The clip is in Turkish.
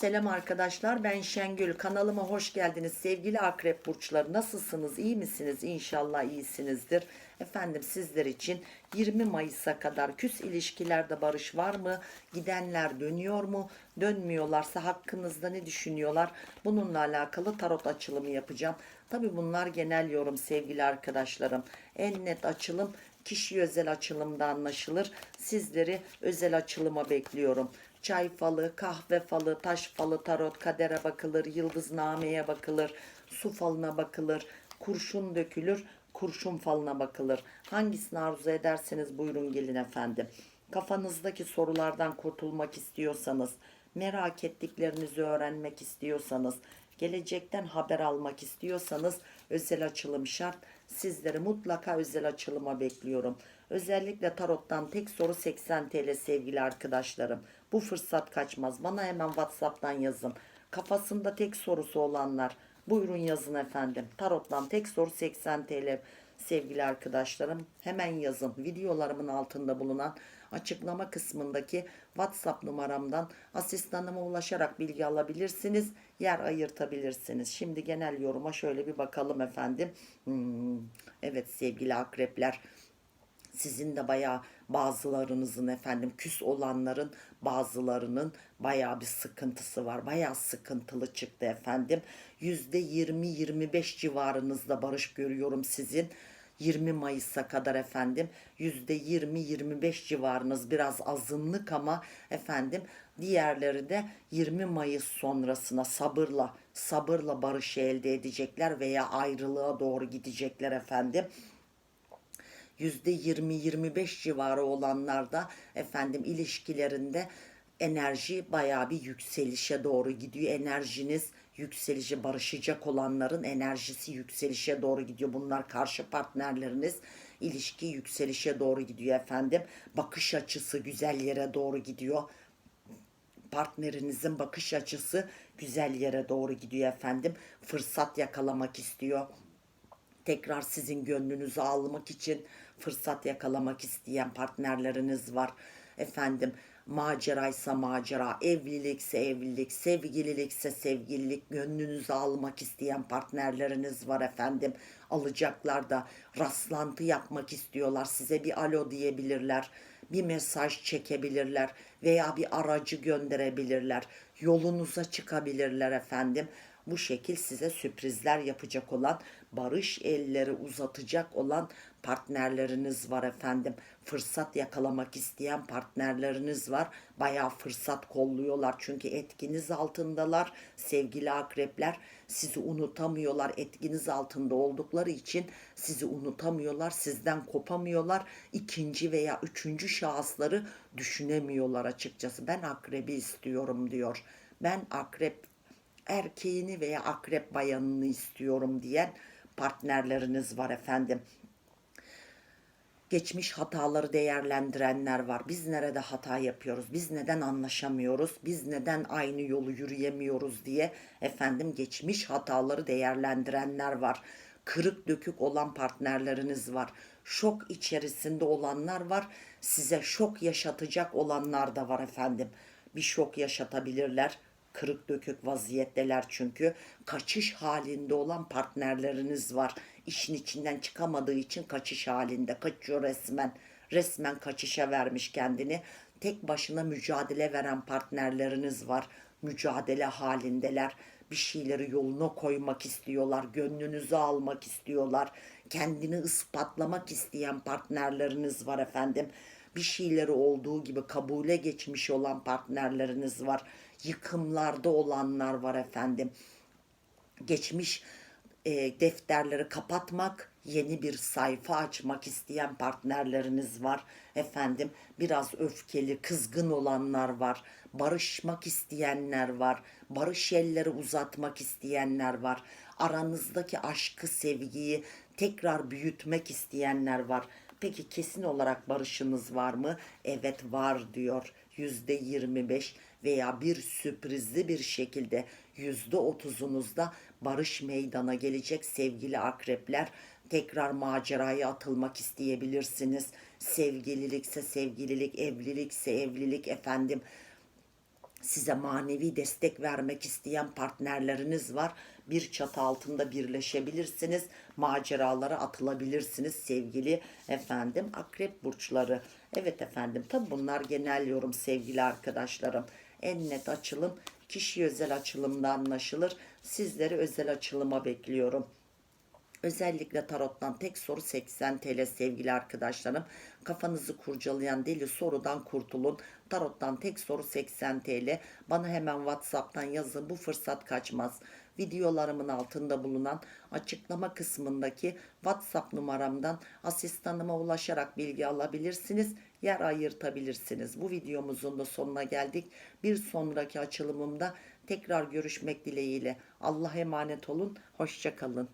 Selam arkadaşlar ben Şengül. Kanalıma hoş geldiniz. Sevgili akrep burçları nasılsınız? İyi misiniz? İnşallah iyisinizdir. Efendim sizler için 20 Mayıs'a kadar küs ilişkilerde barış var mı? Gidenler dönüyor mu? Dönmüyorlarsa hakkınızda ne düşünüyorlar? Bununla alakalı tarot açılımı yapacağım. Tabi bunlar genel yorum sevgili arkadaşlarım. En net açılım kişi özel açılımda anlaşılır. Sizleri özel açılıma bekliyorum çay falı, kahve falı, taş falı, tarot, kadere bakılır, yıldıznameye bakılır, su falına bakılır, kurşun dökülür, kurşun falına bakılır. Hangisini arzu ederseniz buyurun gelin efendim. Kafanızdaki sorulardan kurtulmak istiyorsanız, merak ettiklerinizi öğrenmek istiyorsanız, gelecekten haber almak istiyorsanız özel açılım şart. Sizleri mutlaka özel açılıma bekliyorum. Özellikle tarottan tek soru 80 TL sevgili arkadaşlarım. Bu fırsat kaçmaz. Bana hemen WhatsApp'tan yazın. Kafasında tek sorusu olanlar buyurun yazın efendim. Tarottan tek soru 80 TL sevgili arkadaşlarım. Hemen yazın. Videolarımın altında bulunan açıklama kısmındaki WhatsApp numaramdan asistanıma ulaşarak bilgi alabilirsiniz. Yer ayırtabilirsiniz. Şimdi genel yoruma şöyle bir bakalım efendim. Hmm, evet sevgili akrepler sizin de bayağı bazılarınızın efendim küs olanların bazılarının bayağı bir sıkıntısı var. Bayağı sıkıntılı çıktı efendim. Yüzde 20-25 civarınızda barış görüyorum sizin. 20 Mayıs'a kadar efendim yüzde 20-25 civarınız biraz azınlık ama efendim diğerleri de 20 Mayıs sonrasına sabırla sabırla barış elde edecekler veya ayrılığa doğru gidecekler efendim. %20-25 civarı olanlarda efendim ilişkilerinde enerji bayağı bir yükselişe doğru gidiyor. Enerjiniz yükselişe barışacak olanların enerjisi yükselişe doğru gidiyor. Bunlar karşı partnerleriniz ilişki yükselişe doğru gidiyor efendim. Bakış açısı güzel yere doğru gidiyor partnerinizin bakış açısı güzel yere doğru gidiyor efendim. Fırsat yakalamak istiyor tekrar sizin gönlünüzü almak için fırsat yakalamak isteyen partnerleriniz var. Efendim maceraysa macera, evlilikse evlilik, sevgililikse sevgililik, gönlünüzü almak isteyen partnerleriniz var efendim. Alacaklar da rastlantı yapmak istiyorlar. Size bir alo diyebilirler. Bir mesaj çekebilirler veya bir aracı gönderebilirler. Yolunuza çıkabilirler efendim bu şekil size sürprizler yapacak olan, barış elleri uzatacak olan partnerleriniz var efendim. Fırsat yakalamak isteyen partnerleriniz var. Bayağı fırsat kolluyorlar çünkü etkiniz altındalar. Sevgili akrepler sizi unutamıyorlar. Etkiniz altında oldukları için sizi unutamıyorlar. Sizden kopamıyorlar. İkinci veya üçüncü şahısları düşünemiyorlar açıkçası. Ben akrebi istiyorum diyor. Ben akrep erkeğini veya akrep bayanını istiyorum diyen partnerleriniz var efendim. Geçmiş hataları değerlendirenler var. Biz nerede hata yapıyoruz? Biz neden anlaşamıyoruz? Biz neden aynı yolu yürüyemiyoruz diye efendim geçmiş hataları değerlendirenler var. Kırık dökük olan partnerleriniz var. Şok içerisinde olanlar var. Size şok yaşatacak olanlar da var efendim. Bir şok yaşatabilirler kırık dökük vaziyetteler çünkü. Kaçış halinde olan partnerleriniz var. İşin içinden çıkamadığı için kaçış halinde. Kaçıyor resmen. Resmen kaçışa vermiş kendini. Tek başına mücadele veren partnerleriniz var. Mücadele halindeler. Bir şeyleri yoluna koymak istiyorlar. Gönlünüzü almak istiyorlar. Kendini ispatlamak isteyen partnerleriniz var efendim bir şeyleri olduğu gibi kabule geçmiş olan partnerleriniz var. Yıkımlarda olanlar var efendim. Geçmiş e, defterleri kapatmak, yeni bir sayfa açmak isteyen partnerleriniz var. Efendim biraz öfkeli, kızgın olanlar var. Barışmak isteyenler var. Barış elleri uzatmak isteyenler var. Aranızdaki aşkı, sevgiyi tekrar büyütmek isteyenler var. Peki kesin olarak barışınız var mı? Evet var diyor. Yüzde 25 veya bir sürprizli bir şekilde yüzde otuzunuzda barış meydana gelecek sevgili akrepler. Tekrar maceraya atılmak isteyebilirsiniz. Sevgililikse sevgililik, evlilikse evlilik efendim size manevi destek vermek isteyen partnerleriniz var. Bir çatı altında birleşebilirsiniz. Maceralara atılabilirsiniz sevgili efendim akrep burçları. Evet efendim tabi bunlar genel yorum sevgili arkadaşlarım. En net açılım kişi özel açılımda anlaşılır. Sizleri özel açılıma bekliyorum. Özellikle tarottan tek soru 80 TL sevgili arkadaşlarım. Kafanızı kurcalayan deli sorudan kurtulun. Tarottan tek soru 80 TL. Bana hemen WhatsApp'tan yazın. Bu fırsat kaçmaz. Videolarımın altında bulunan açıklama kısmındaki WhatsApp numaramdan asistanıma ulaşarak bilgi alabilirsiniz. Yer ayırtabilirsiniz. Bu videomuzun da sonuna geldik. Bir sonraki açılımımda tekrar görüşmek dileğiyle. Allah'a emanet olun. Hoşçakalın.